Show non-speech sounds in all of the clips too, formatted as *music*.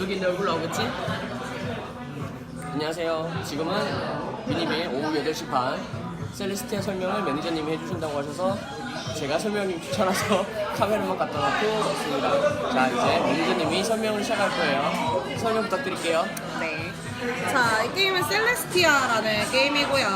여기 내 얼굴 나오겠지? 안녕하세요. 지금은 미니메 오후 8시 반 셀레스티아 설명을 매니저님이 해주신다고 하셔서 제가 설명님 귀찮아서 *laughs* 카메라만 갖다 놓고 왔습니다. 자 이제 매니저님이 설명을 시작할 거예요. 설명 부탁드릴게요. 네. 자, 이 게임은 셀레스티아라는 게임이고요.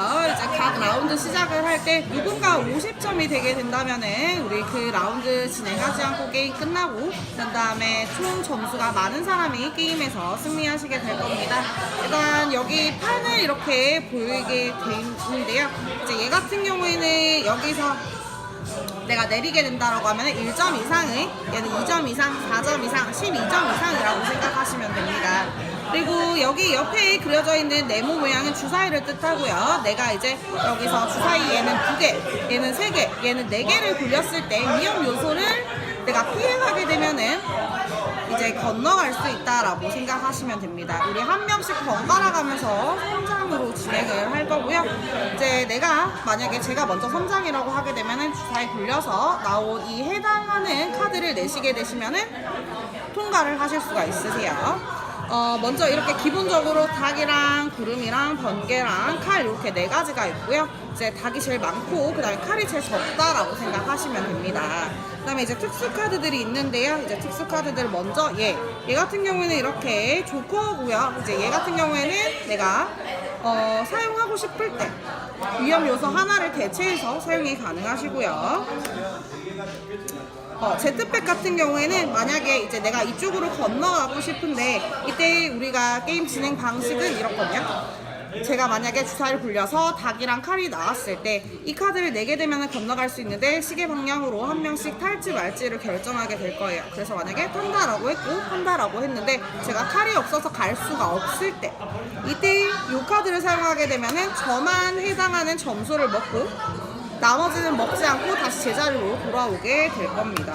시작을 할 때 누군가 50점이 되게 된다면 은 우리 그 라운드 진행하지 않고 게임 끝나고 그 다음에 총 점수가 많은 사람이 게임에서 승리하시게 될 겁니다. 일단 여기 판을 이렇게 보이게 돼 있는데요. 이제 얘 같은 경우에는 여기서 내가 내리게 된다라고 하면 1점 이상의 얘는 2점 이상, 4점 이상, 12점 이상이라고 생각하시면 됩니다. 그리고 여기 옆에 그려져 있는 네모 모양은 주사위를 뜻하고요. 내가 이제 여기서 주사위 얘는 두 개, 얘는 세 개, 얘는 네 개를 굴렸을 때 위험 요소를 내가 피해가게 되면은 이제 건너갈 수 있다라고 생각하시면 됩니다. 우리 한 명씩 번갈아 가면서 선장으로 진행을 할 거고요. 이제 내가 만약에 제가 먼저 선장이라고 하게 되면은 주사위 굴려서 나온 이 해당하는 카드를 내시게 되시면은 통과를 하실 수가 있으세요. 어, 먼저 이렇게 기본적으로 닭이랑 구름이랑 번개랑 칼 이렇게 네 가지가 있고요. 이제 닭이 제일 많고 그다음에 칼이 제일 적다라고 생각하시면 됩니다. 그다음에 이제 특수 카드들이 있는데요. 이제 특수 카드들 먼저 얘, 얘 같은 경우에는 이렇게 조커고요. 이제 얘 같은 경우에는 내가 어, 사용하고 싶을 때 위험 요소 하나를 대체해서 사용이 가능하시고요. 어, 제트팩 같은 경우에는 만약에 이제 내가 이쪽으로 건너가고 싶은데 이때 우리가 게임 진행 방식은 이렇거든요. 제가 만약에 주사를 굴려서 닭이랑 칼이 나왔을 때 이 카드를 내게 되면 건너갈 수 있는데 시계 방향으로 한 명씩 탈지 말지를 결정하게 될 거예요. 그래서 만약에 탄다라고 했고 한다라고 했는데 제가 칼이 없어서 갈 수가 없을 때 이때 이 카드를 사용하게 되면은 저만 해당하는 점수를 먹고 나머지는 먹지 않고 다시 제자리로 돌아오게 될 겁니다.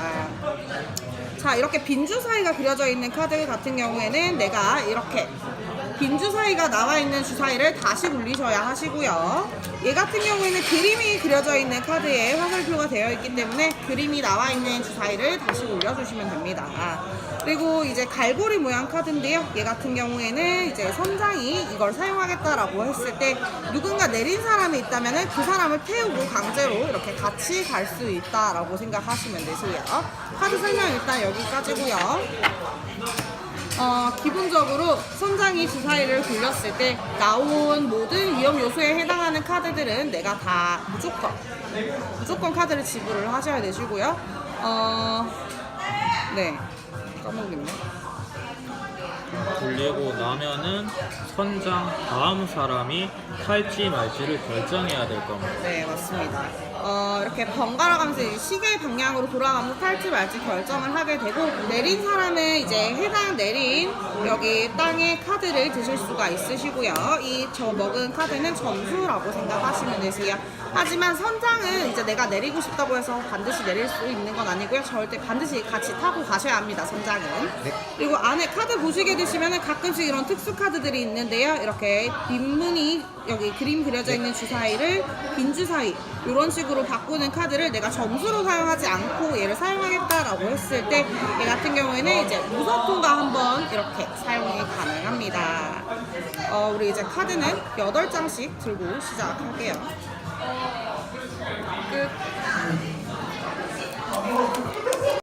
자, 이렇게 빈 주사위가 그려져 있는 카드 같은 경우에는 내가 이렇게 빈 주사위가 나와 있는 주사위를 다시 굴리셔야 하시고요. 얘 같은 경우에는 그림이 그려져 있는 카드에 화살표가 되어 있기 때문에 그림이 나와 있는 주사위를 다시 올려주시면 됩니다. 그리고 이제 갈고리 모양 카드인데요. 얘 같은 경우에는 이제 선장이 이걸 사용하겠다라고 했을 때 누군가 내린 사람이 있다면 그 사람을 태우고 강제로 이렇게 같이 갈 수 있다라고 생각하시면 되세요. 카드 설명 일단 여기까지고요. 어, 기본적으로 선장이 주사위를 굴렸을 때 나온 모든 위험 요소에 해당하는 카드들은 내가 다 무조건 무조건 카드를 지불을 하셔야 되시고요. 어, 네 까먹겠네. 굴리고 나면은 선장 다음 사람이 탈지 말지를 결정해야 될 겁니다. 네, 맞습니다. 어, 이렇게 번갈아 가면서 이제 시계 방향으로 돌아가면서 탈지 말지 결정을 하게 되고, 내린 사람은 이제 해당 내린 여기 땅에 카드를 드실 수가 있으시고요. 이 저 먹은 카드는 점수라고 생각하시면 되세요. 하지만 선장은 이제 내가 내리고 싶다고 해서 반드시 내릴 수 있는 건 아니고요. 절대 반드시 같이 타고 가셔야 합니다, 선장은. 그리고 안에 카드 보시게 되시면 가끔씩 이런 특수 카드들이 있는데요. 이렇게 빈문이 여기 그림 그려져 있는 주사위를 빈 주사위 이런 식으로 바꾸는 카드를 내가 점수로 사용하지 않고 얘를 사용하겠다라고 했을 때 얘 같은 경우에는 이제 무선 통과 한번 이렇게 사용이 가능합니다. 어, 우리 이제 카드는 8장씩 들고 시작할게요. 끝.